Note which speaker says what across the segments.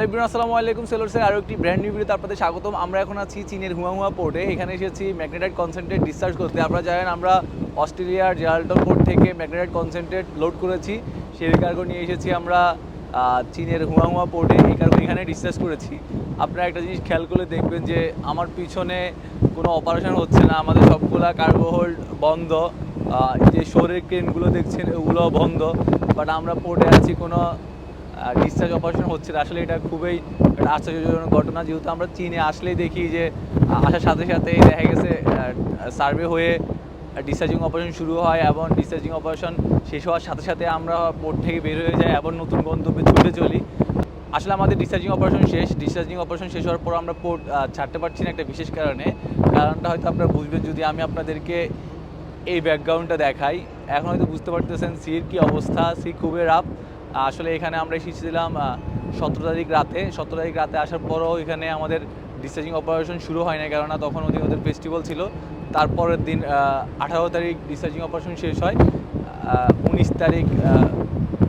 Speaker 1: আসসালামু আলাইকুম। সেলরসের আরও একটি ব্র্যান্ড নিউ ভিডিওতে আপনাদের স্বাগতম। আমরা এখন আছি চীনের হুয়াহুয়া পোর্টে এখানে এসেছি ম্যাগনেটাইট কনসেন্ট্রেট ডিসচার্জ করতে। আপনারা জানেন, আমরা অস্ট্রেলিয়ার জেরাল্টন পোর্ট থেকে ম্যাগনেটাইট কনসেন্ট্রেট লোড করেছি। সেই কার্গো নিয়ে এসেছি আমরা চীনের হুয়াহুয়া পোর্টে এই কার্গো এখানে ডিসচার্জ করেছি। আপনারা একটা জিনিস খেয়াল করলে দেখবেন যে, আমার পিছনে কোনো অপারেশন হচ্ছে না। আমাদের সবগুলা কার্গো হোল্ড বন্ধ। যে শোরের ক্রেনগুলো দেখছেন ওগুলো বন্ধ। বাট আমরা পোর্টে আছি কোনো ডিসচার্জ অপারেশন হচ্ছে। আসলে এটা খুবই একটা আশ্চর্যজনক ঘটনা। যেহেতু আমরা চীনে আসলেই দেখি যে আসার সাথে সাথে দেখা গেছে সার্ভে হয়ে ডিসচার্জিং অপারেশন শুরু হয় এবং ডিসচার্জিং অপারেশন শেষ হওয়ার সাথে সাথে আমরা পোর্ট থেকে বের হয়ে যাই এবং নতুন গন্তব্যে ছুটে চলি। আসলে আমাদের ডিসচার্জিং অপারেশন শেষ। ডিসচার্জিং অপারেশন শেষ হওয়ার পর আমরা পোর্ট ছাড়তে পারছি না একটা বিশেষ কারণে। কারণটা হয়তো আপনারা বুঝবেন, যদি আমি আপনাদেরকে এই ব্যাকগ্রাউন্ডটা দেখাই, এখন হয়তো বুঝতে পারতেছেন সির কি অবস্থা। সি খুবই রাফ আসলে এখানে আমরা এসেছিলাম সতেরো তারিখ রাতে। সতেরো তারিখ রাতে আসার পরও এখানে আমাদের ডিসচার্জিং অপারেশন শুরু হয় না কেননা তখন ওদের ওদের ফেস্টিভ্যাল ছিল। তারপরের দিন আঠারো তারিখ ডিসচার্জিং অপারেশন শেষ হয়। উনিশ তারিখ আহ,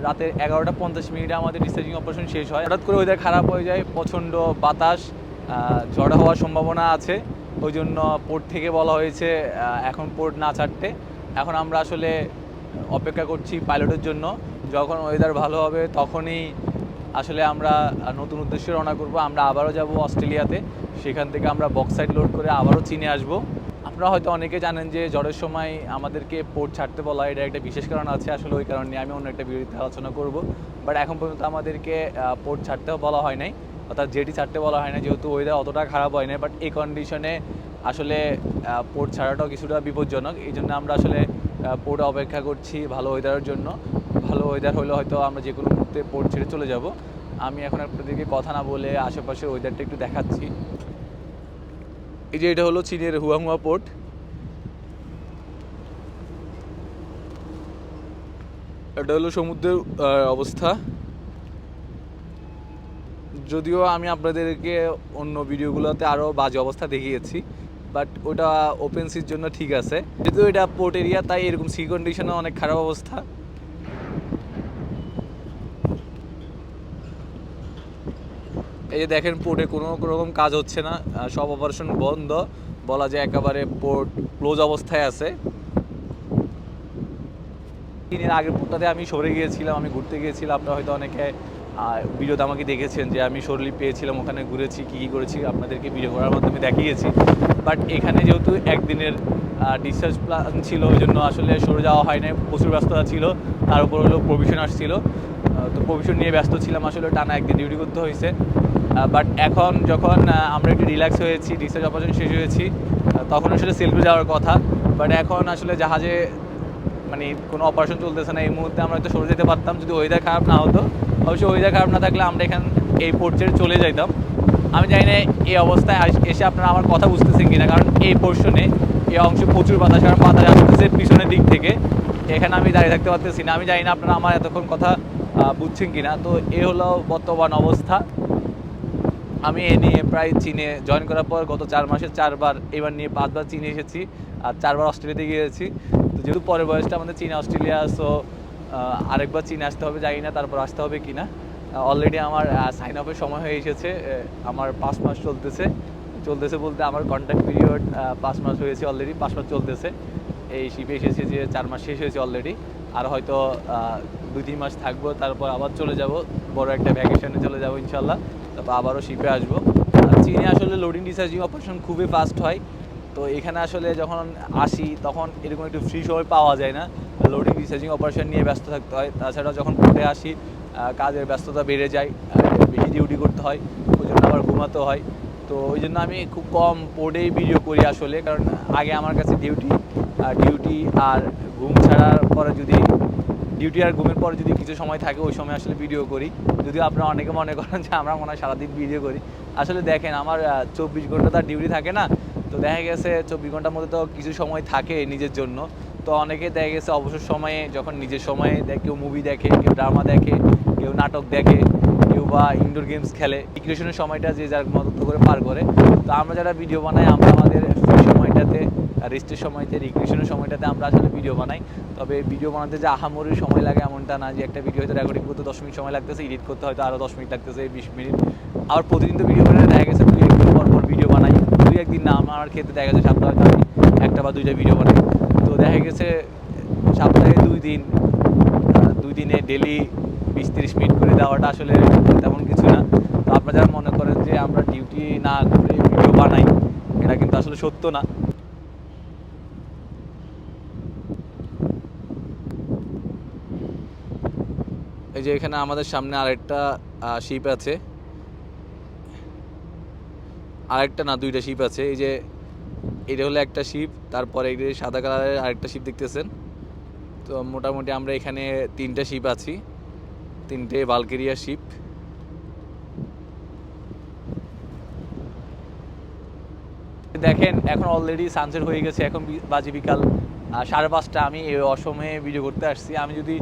Speaker 1: রাতে এগারোটা পঞ্চাশ মিনিটে আমাদের ডিসচার্জিং অপারেশন শেষ হয়। হঠাৎ করে ওদের খারাপ হয়ে যায় প্রচণ্ড বাতাস ঝড় হওয়ার সম্ভাবনা আছে। ওই জন্য পোর্ট থেকে বলা হয়েছে এখন পোর্ট না ছাড়তে। এখন আমরা আসলে অপেক্ষা করছি পাইলটের জন্য। যখন ওয়েদার ভালো হবে, তখনই আসলে আমরা নতুন উদ্দেশ্যে রওনা করব। আমরা আবারও যাব অস্ট্রেলিয়াতে। সেখান থেকে আমরা বক্সাইড লোড করে আবারও চীনে আসব। আপনারা হয়তো অনেকে জানেন যে জ্বরের সময় আমাদেরকে পোর্ট ছাড়তে বলা এটা একটা বিশেষ কারণ আছে আসলে ওই কারণ আমি অন্য একটা ভিডিওতে আলোচনা করব। বাট এখন পর্যন্ত আমাদেরকে পোর্ট ছাড়তেও বলা হয় নাই। অর্থাৎ জেটি ছাড়তে বলা হয় না যেহেতু ওয়েদার অতটা খারাপ হয় না বাট এই কন্ডিশনে আসলে পোর্ট ছাড়াটাও কিছুটা বিপজ্জনক। এই জন্য আমরা আসলে পোর্টে অপেক্ষা করছি ভালো ওয়েদারের জন্য। ভালো ওয়েদার হলে হয়তো আমরা যে কোনো মুহূর্তে পোর্ট ছেড়ে চলে যাব। আমি এখন আপনাদেরকে কথা না বলে আশেপাশের ওয়েদারটা একটু দেখাচ্ছি। এই যে এটা হলো চীনের হুয়াহুয়া পোর্ট এটা হলো সমুদ্রের অবস্থা। যদিও আমি আপনাদেরকে অন্য ভিডিওগুলোতে আরও বাজে অবস্থা দেখিয়েছি। বাট ওটা ওপেন সির জন্য ঠিক আছে। যেহেতু এটা পোর্ট এরিয়া তাই এরকম সি কন্ডিশনে অনেক খারাপ অবস্থা। এই যে দেখেন পোর্টে কোনো রকম কাজ হচ্ছে না সব অপারেশন বন্ধ। বলা যায় একেবারে পোর্ট ক্লোজ অবস্থায় আছে। দিনের আগের পোর্টটাতে আমি সরে গিয়েছিলাম, আমি ঘুরতে গিয়েছিলাম, আপনারা হয়তো অনেকে আহ, ভিডিওতে আমাকে দেখেছেন যে আমি সরলি পেয়েছিলাম ওখানে ঘুরেছি কী কী করেছি আপনাদেরকে ভিডিও করার মাধ্যমে দেখিয়েছি। বাট এখানে যেহেতু একদিনের ডিসচার্জ প্ল্যান ছিল ওই জন্য আসলে সরে যাওয়া হয় না প্রচুর ব্যস্ততা ছিল তার উপর হলো প্রভিশন আসছিল। তো প্রভিশন নিয়ে ব্যস্ত ছিলাম আসলে টানা একদিন ডিউটি করতে হয়েছে। বাট এখন যখন আমরা একটু রিল্যাক্স হয়েছি ডিসচার্জ অপারেশন শেষ হয়েছি তখন আসলে সেলফি যাওয়ার কথা। বাট এখন আসলে জাহাজে মানে কোনো অপারেশন চলতেছে না, এই মুহূর্তে আমরা হয়তো সরে যেতে পারতাম, যদি ওয়েদার খারাপ না হতো। অবশ্যই ওয়েদার খারাপ না থাকলে আমরা এখান, এই পোর্ট চলে যাইতাম। আমি জানি না এই অবস্থায় এসে আপনারা আমার কথা বুঝতেছেন কিনা, কারণ এই পোর্শনে এই অংশে প্রচুর বাতাস কারণ বাতাস আসতেছে পিছনের দিক থেকে। এখানে আমি দাঁড়িয়ে থাকতে পারতেছি না। আমি জানি না আপনারা আমার এতক্ষণ কথা বুঝছেন কিনা। তো এ হলো বর্তমান অবস্থা। আমি এ নিয়ে প্রায় চীনে জয়েন করার পর গত চার মাসে চারবার, এবার নিয়ে পাঁচবার চীনে এসেছি। আর চারবার অস্ট্রেলিয়াতে গিয়েছি। যেহেতু পরের বয়সটা আমাদের চীন, অস্ট্রেলিয়া সো আরেকবার চীনে আসতে হবে, জানি না তারপর আসতে হবে কি না অলরেডি আমার সাইন আপের সময় হয়ে এসেছে আমার পাঁচ মাস চলতেছে। চলতেছে বলতে আমার কন্ট্যাক্ট পিরিয়ড পাঁচ মাস হয়েছে অলরেডি পাঁচ মাস চলতেছে। এই শিপে এসেছে যে চার মাস শেষ হয়েছে অলরেডি আর হয়তো দুই, তিন মাস থাকব, তারপর আবার চলে যাব, বড় একটা ভ্যাকেশনে চলে যাব ইনশাল্লাহ তারপর আবারও শিপে আসব। চীনে আসলে লোডিং ডিসচার্জিং অপারেশন খুবই ফাস্ট হয়। তো এখানে আসলে যখন আসি, তখন এরকম একটু ফ্রি সময় পাওয়া যায় না। লোডিং ডিসচার্জিং অপারেশন নিয়ে ব্যস্ত থাকতে হয়। তাছাড়া যখন পড়ে আসি কাজের ব্যস্ততা বেড়ে যায় বেশি ডিউটি করতে হয়, ওই জন্য আবার ঘুমাতে হয়। তো ওই জন্য আমি খুব কম পড়েই ভিডিও করি আসলে, কারণ আগে আমার কাছে ডিউটি ডিউটি আর ঘুম ছাড়ার পরে যদি ডিউটি আর ঘুমের পরে যদি কিছু সময় থাকে, ওই সময় আসলে ভিডিও করি। যদিও আপনারা অনেকে মনে করেন যে আমরা মনে হয় সারাদিন ভিডিও করি। আসলে দেখেন, আমার চব্বিশ ঘণ্টা তার ডিউটি থাকে না। তো দেখা গেছে চব্বিশ ঘণ্টার মধ্যে তো কিছু সময় থাকে নিজের জন্য। তো অনেকে দেখা গেছে অবসর সময়ে যখন নিজের সময়ে দেখ- কেউ মুভি দেখে, কেউ ড্রামা দেখে, কেউ নাটক দেখে, কেউ বা ইনডোর গেমস খেলে রিক্রিয়েশনের সময়টা যে যার মতো করে পার করে। তো আমরা যারা ভিডিও বানাই, আমরা আমাদের সময়টাতে রেস্টের সময়তে রিক্রিয়েশনের সময়টাতে আমরা আসলে ভিডিও বানাই। তবে ভিডিও বানাতে যে আহামরির সময় লাগে এমনটা না যে একটা ভিডিও হয়তো রেকর্ডিং করতে দশ মিনিট সময় লাগতেছে এডিট করতে হয়তো আরও দশ মিনিট লাগতেছে, বিশ মিনিট। আবার প্রতিদিন তো ভিডিও বানাতে দেখা গেছে দুই একদিন পর পর ভিডিও বানাই। একদিন না আমার ক্ষেত্রে দেখা গেছে সপ্তাহে একটা বা দুইটা ভিডিও বানাই। তো দেখা গেছে সপ্তাহে দুই দিন দুই দিনে ডেলি বিশ তিরিশ মিনিট করে দেওয়াটা আসলে তেমন কিছু না। তো আপনারা যারা মনে করেন যে আমরা ডিউটি না করে ভিডিও বানাই, এটা কিন্তু আসলে সত্য না। এই যে এখানে আমাদের সামনে আরেকটা শিপ আছে। আরেকটা না, দুইটা শিপ আছে। এই যে, এটা হলো একটা শিপ তারপরে এই সাদা কালারের আরেকটা শিপ দেখতেছেন। তো মোটামুটি আমরা এখানে তিনটা শিপ আছি। তিনটে বালকেরিয়া শিপ দেখেন, এখন অলরেডি সানসেট হয়ে গেছে, এখন বাজে বিকাল সাড়ে পাঁচটা। আমি এই অসময়ে ভিডিও করতে আসছি। আমি যদি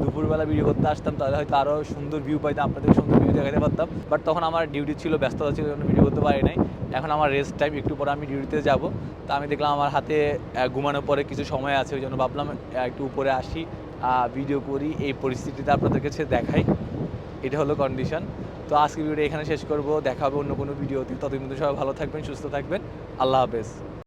Speaker 1: দুপুরবেলা ভিডিও করতে আসতাম, তাহলে হয়তো আরও সুন্দর ভিউ পাইতাম, আপনাদের সুন্দর ভিউ দেখাতে পারতাম। বাট তখন আমার ডিউটি ছিল, ব্যস্ততা ছিল জন্য ভিডিও করতে পারি নাই। এখন আমার রেস্ট টাইম একটু পরে আমি ডিউটিতে যাব। তা আমি দেখলাম আমার হাতে ঘুমানোর পরে কিছু সময় আছে, ওই জন্য ভাবলাম একটু উপরে আসি ভিডিও করি, এই পরিস্থিতিটা আপনাদের কাছে দেখাই। এটা হলো কন্ডিশন তো আজকে ভিডিওটা এখানে শেষ করব দেখা হবে অন্য কোনো ভিডিওতে ততদিন সবাই ভালো থাকবেন, সুস্থ থাকবেন। আল্লাহ হাফেজ।